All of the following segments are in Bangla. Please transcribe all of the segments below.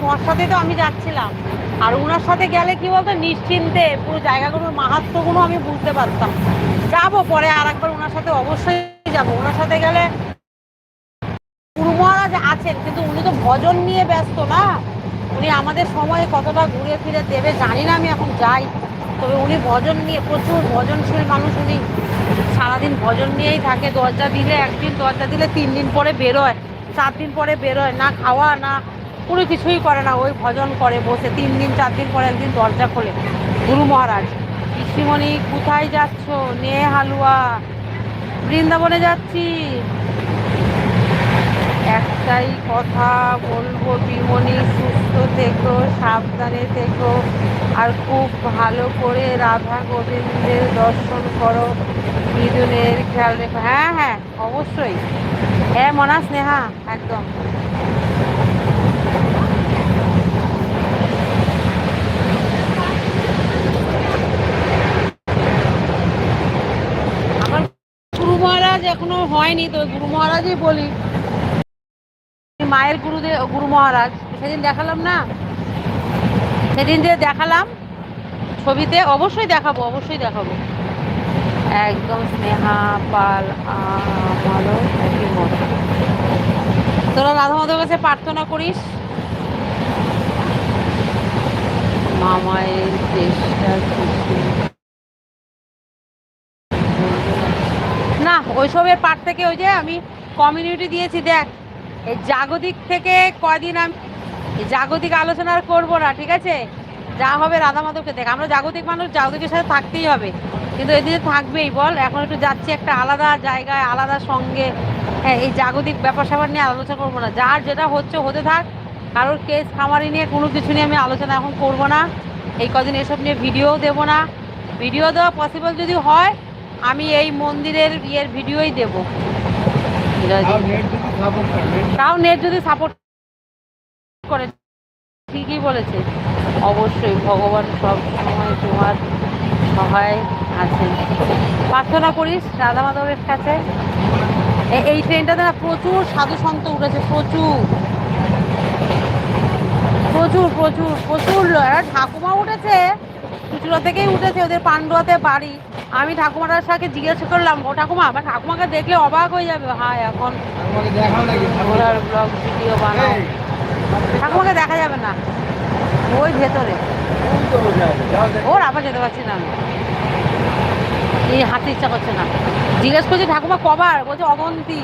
তোমার সাথে তো আমি যাচ্ছিলাম। আর ওনার সাথে গেলে কি বলতো, নিশ্চিন্তে পুরো জায়গাগুলোর মাহাত্ম্যগুলো আমি বুঝতে পারতাম। যাব পরে আর একবার ওনার সাথে অবশ্যই যাব। ওনার সাথে গেলে গুরু মহারাজ আছেন, কিন্তু উনি তো ভজন নিয়ে ব্যস্ত না। উনি আমাদের সময়ে কতটা ঘুরে ফিরে দেবে জানি না, আমি এখন যাই। তবে উনি ভজন নিয়ে, প্রচুর ভজনশীল মানুষ উনি। সারাদিন ভজন নিয়েই থাকে, দরজা দিলে একদিন, দরজা দিলে তিন দিন পরে বেরোয়, চার দিন পরে বেরোয়। না খাওয়া, না কোনো কিছুই করে না, ওই ভজন করে, বসে তিন দিন, চার দিন পরে একদিন দরজা খোলে। গুরু মহারাজ, পিসিমণি কোথায় যাচ্ছ? নে হালুয়া। বৃন্দাবনে যাচ্ছি। একটাই কথা বলব বিমনি সুস্থ থেকো, সাবধানে থেকো। আর খুব ভালো করে রাধা গোবিন্দের দর্শন করো। বিদুনের খেয়াল রেখো। হ্যাঁ হ্যাঁ অবশ্যই। হ্যাঁ মনা, স্নেহা, একদম আমার গুরু মহারাজ এখনও হয়নি, তো গুরু মহারাজই বলি। মায়ের গুরুদেব গুরু মহারাজ। সেদিন দেখালাম না? সেদিন যে দেখালাম ছবিতে, অবশ্যই দেখাবো অবশ্যই দেখাবো। একদম স্নেহা, পাল তোরা রাধা মাধবের কাছে প্রার্থনা করিস। মামায়ের চেষ্টা কিছু না ওইসবের পার থেকে ওই যে আমি কমিউনিটি দিয়েছি, দেখ। এই জাগতিক থেকে কয়দিন আমি জাগতিক আলোচনা আর করব না, ঠিক আছে? যা হবে রাধা মাধবকে দেখ। আমরা জাগতিক মানুষ, জাগতিকের সাথে থাকতেই হবে। কিন্তু এদিকে থাকবেই, বল। এখন একটু যাচ্ছি একটা আলাদা জায়গায়, আলাদা সঙ্গে। হ্যাঁ এই জাগতিক ব্যাপার স্যাপার নিয়ে আলোচনা করব না। যার যেটা হচ্ছে, হতে থাক। কারোর কেস খামারি নিয়ে কোনো কিছু নিয়ে আমি আলোচনা এখন করব না। এই কদিন এসব নিয়ে ভিডিও দেবো না। ভিডিও দেওয়া পসিবল যদি হয় আমি এই মন্দিরের ইয়ের ভিডিওই দেবো। তাও নেট যদি সাপোর্ট করে ঠিকই বলেছে। অবশ্যই ভগবান সব সময় তোমার সহায় আছেন। প্রার্থনা করিস রাধা মাধবের কাছে এই ট্রেনটাতে না প্রচুর সাধু সন্ত উঠেছে প্রচুর। প্রচুর প্রচুর প্রচুর। ঠাকুমা উঠেছে চুচুড়া থেকেই উঠেছে ওদের পান্ডুয়াতে বাড়ি। আমি ঠাকুমাটার সাথে জিজ্ঞাসা করলাম ও ঠাকুমা আমার ঠাকুমাকে দেখলে অবাক হয়ে যাবে। হ্যাঁ এখন ব্লগ ভিডিও বানাও। ঠাকুমাকে দেখা যাবে না। ওই ভেতরে। ওর আবার যেতে পারছি না আমি। এই হাঁটতে ইচ্ছা করছে না। জিজ্ঞেস করছি ঠাকুমা কবার? বলছে অগন্তি।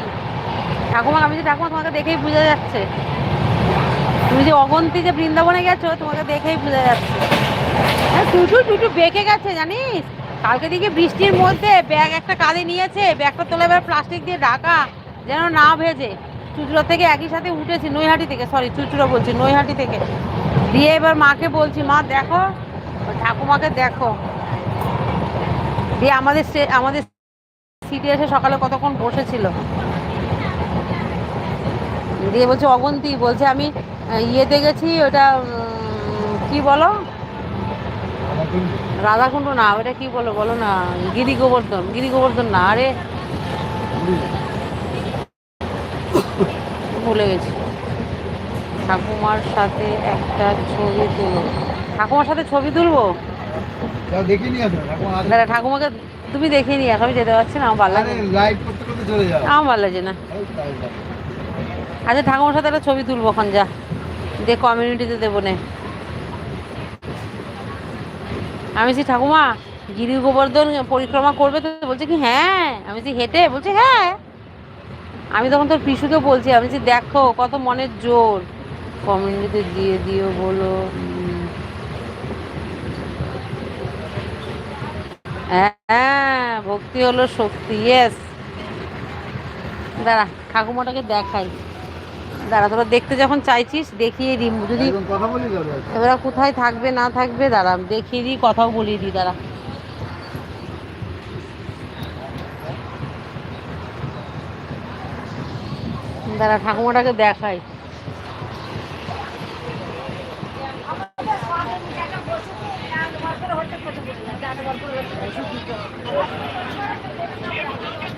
ঠাকুমা আমি যে ঠাকুমা তোমাকে দেখেই বোঝা যাচ্ছে। তুমি যে অগন্তি যে বৃন্দাবনে গেছো তোমাকে দেখেই বোঝা যাচ্ছে। হ্যাঁ টুটু টুটু বেঁকে গেছে জানিস? কালকে দিকে বৃষ্টির মধ্যে ব্যাগ একটা কাঁধে নিয়েছে, ব্যাগটা তোলে এবার প্লাস্টিক দিয়ে ঢাকা যেন না ভেজে। চুচুড়ো থেকে একই সাথে উঠেছি, নৈহাটি থেকে সরি চুচুড়ো বলছি, নৈহাটি থেকে। দিয়ে এবার মাকে বলছি, মা, দেখো, ঠাকুমাকে দেখো। দিয়ে আমাদের আমাদের সিটে এসে সকালে কতক্ষণ বসেছিল। দিয়ে বলছে, অগন্তি, বলছে আমি ইয়েতে গেছি, ওটা কি বলো? রাধাকুণ্ড না ওটা কি বলো বলো না গিরি গোবর্ধন গিরি গোবর্ধন না আরে। ভুলে গেছি। ঠাকুমার সাথে একটা ছবি তুলো ঠাকুমার সাথে ছবি তুলবো? দাদা ঠাকুমাকে তুমি দেখে নি এখন আমি যেতে পারছি না আমার ভালো লাগে আমার ভালো লাগে না। আচ্ছা ঠাকুমার সাথে একটা ছবি তুলবো এখন যা। দিয়ে কমিউনিটিতে দেবো নে। আমি বলছি, ঠাকুমা গিরি গোবর্ধন পরিক্রমা করবে তো? বলছে কি হ্যাঁ। আমি বলছি, হেঁটে? বলছে হ্যাঁ। আমি তখন তোর পিসুকে বলছি, আমি বলছি, দেখো, কত মনের জোর। কমিউনিটিতে দিয়ে দিও বলো। উম। হ্যাঁ ভক্তি হলো শক্তি ইয়েস দাঁড়া, ঠাকুমাটাকে দেখাই। দাঁড়া তোরা দেখতে যখন চাইছিস দেখিয়ে দিই। যদি এবার কোথায় থাকবে না থাকবে দাঁড়া দেখিয়ে দিই কথাও বলিয়ে দিই দাঁড়া। দাঁড়া ঠাকুমাটাকে দেখাই।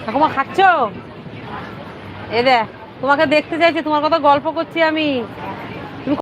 ঠাকুমা খাচ্ছ? এ দেখ। তোমাকে দেখতে চাইছি তোমার কথা গল্প করছি আমি।